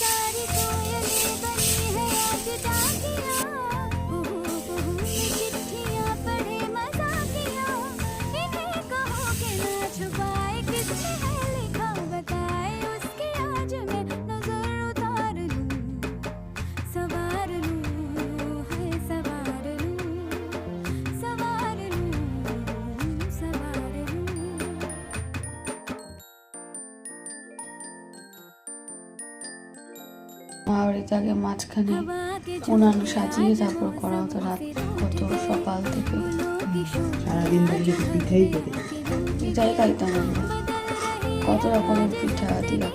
सारी মাওয়ারিতে আগে মাঝখানে উনান সাজিয়ে তারপর করা হতো রাত কত সকাল থেকে। সারাদিন ধরে পিঠাই খেতে পিঠাই খাইতাম আমরা। কত রকমের পিঠা দিলাম